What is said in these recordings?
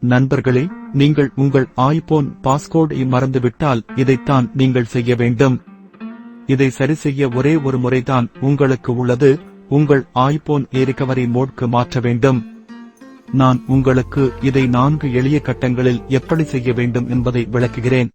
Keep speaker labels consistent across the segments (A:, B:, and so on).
A: நண்பர்களே நீங்கள் உங்கள் ஐபோன் பாஸ்கோடை மறந்துவிட்டால் இதைத்தான் நீங்கள் செய்ய வேண்டும். இதை சரிசெய்ய ஒரே ஒரு முறைதான் உங்களுக்கு உள்ளது. உங்கள் ஐபோன் ஏரிகவரி மோட்க்கு மாற்ற வேண்டும். நான் உங்களுக்கு இதை நான்கு எளிய கட்டங்களில் எப்படி செய்ய வேண்டும் என்பதை விளக்குகிறேன்.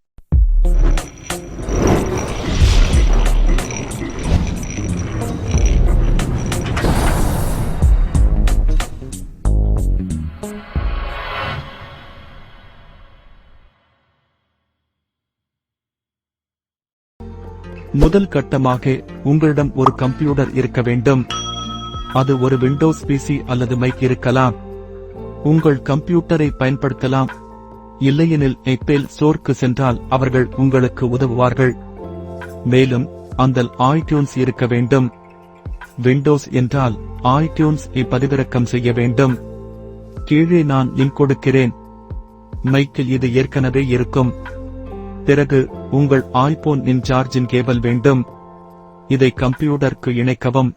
A: முதல் கட்டமாக உங்களிடம் ஒரு கம்ப்யூட்டர் இருக்க வேண்டும். அது ஒரு விண்டோஸ் பிசி அல்லது மைக் இருக்கலாம். உங்கள் கம்ப்யூட்டரை பயன்படுத்தலாம். இல்லையெனில் எப்பேல் ஸ்டோருக்கு சென்றால் அவர்கள் உங்களுக்கு உதவுவார்கள். மேலும் அந்த ஆய்டியூன்ஸ் இருக்க வேண்டும். விண்டோஸ் என்றால் ஆய்டியூன்ஸ் பதிவிறக்கம் செய்ய வேண்டும். கீழே நான் லிங்க் கொடுக்கிறேன். மைக்கில் இது ஏற்கனவே இருக்கும். பிறகு உங்கள் ஐபோன் இன் சார்ஜின் கேபிள் வேண்டும். இதை கம்ப்யூட்டருக்கு இணைக்கவும்.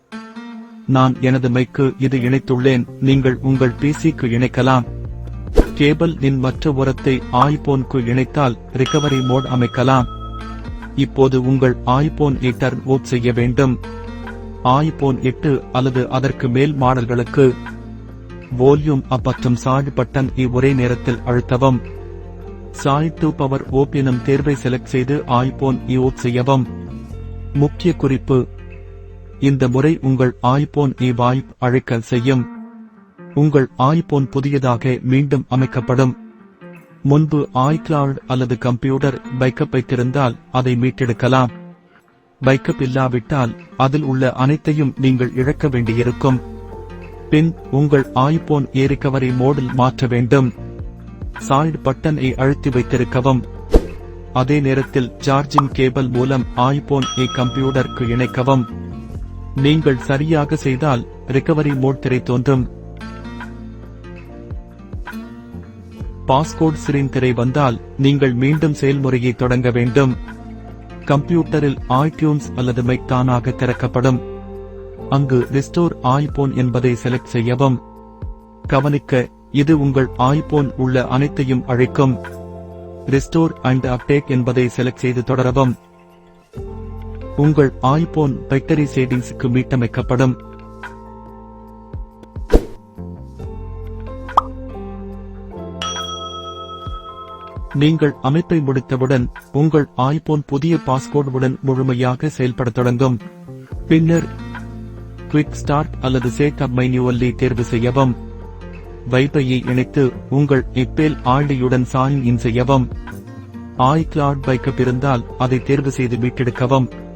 A: நான் எனது மைக்கு இது இணைத்துள்ளேன். நீங்கள் உங்கள் பிசிக்கு இணைக்கலாம். கேபிள் இன் மற்ற உரத்தை ஐபோனுக்கு இணைத்தால் ரிகவரி மோட் அமைக்கலாம். இப்போது உங்கள் ஐபோன் எட்டர் ஓப் செய்ய வேண்டும். ஐபோன் எட்டு அல்லது அதற்கு மேல் மாடல்களுக்கு. வால்யூம் அப் மற்றும் பட்டன் இ ஒரே நேரத்தில் அழுத்தவும். சாய் டு பவர் ஓப் எனும் தேர்வை செலக்ட் செய்து ஐபோன் இ செய்யவும். முக்கிய குறிப்பு. இந்த முறை உங்கள் ஐபோன் இ வாய்ப் அழைக்க செய்யும். உங்கள் ஐபோன் புதியதாக மீண்டும் அமைக்கப்படும். முன்பு ஐக்ளவுட் அல்லது கம்ப்யூட்டர் பைக்கப் வைத்திருந்தால் அதை மீட்டெடுக்கலாம். பைக்கப் இல்லாவிட்டால் அதில் உள்ள அனைத்தையும் நீங்கள் இழக்க வேண்டியிருக்கும். பின் உங்கள் ஐபோன் ஏ ரிகவரி மோடில் மாற்ற வேண்டும். சால்ட் பட்டனை அழுத்தி வைத்திருக்கவும். அதே நேரத்தில் சார்ஜிங் கேபிள் மூலம் ஐபோன் ஏ கம்ப்யூட்டருக்கு இணைக்கவும். நீங்கள் சரியாக செய்தால் ரிகவரி மோட் திரை தோன்றும். பாஸ்கோட் சிறின் திரை வந்தால் நீங்கள் மீண்டும் செயல்முறையை தொடங்க வேண்டும். கம்ப்யூட்டரில் ஆய்டியூன்ஸ் அல்லது மைக் தானாக திறக்கப்படும். அங்கு ரிஸ்டோர் ஆய்போன் என்பதை செலக்ட் செய்யவும். கவனிக்க இது உங்கள் ஐபோன் உள்ள அனைத்தையும் அழைக்கும். ரிஸ்டோர் அண்ட் அப்டேக் என்பதை செலக்ட் செய்து தொடரவும். உங்கள் ஐபோன் பேட்டரி சேவிங்ஸுக்கு மீட்டமைக்கப்படும். நீங்கள் அமைப்பை முடித்தவுடன் உங்கள் ஐபோன் புதிய பாஸ்போர்டுடன் முழுமையாக செயல்படத் தொடங்கும். பின்னர் குவிக் ஸ்டார்ட் அல்லது சேட் அப் மைனியூவல்லி தேர்வு செய்யவும். வைபையை இணைத்து உங்கள் இப்பேல் ஆழியுடன் சாயின் இன் செய்யவும். ஆய் கிளாட் பைக்கப் இருந்தால் அதை தேர்வு செய்து மீட்டெடுக்கவும்.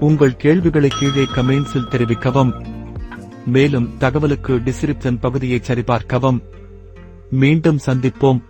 A: உங்கள் கேள்விகளை கீழே கமெண்ட்ஸில் தெரிவிக்கவும். மேலும் தகவலுக்கு டிஸ்கிரிப்ஷன் பகுதியை சரிபார்க்கவும். மீண்டும் சந்திப்போம்.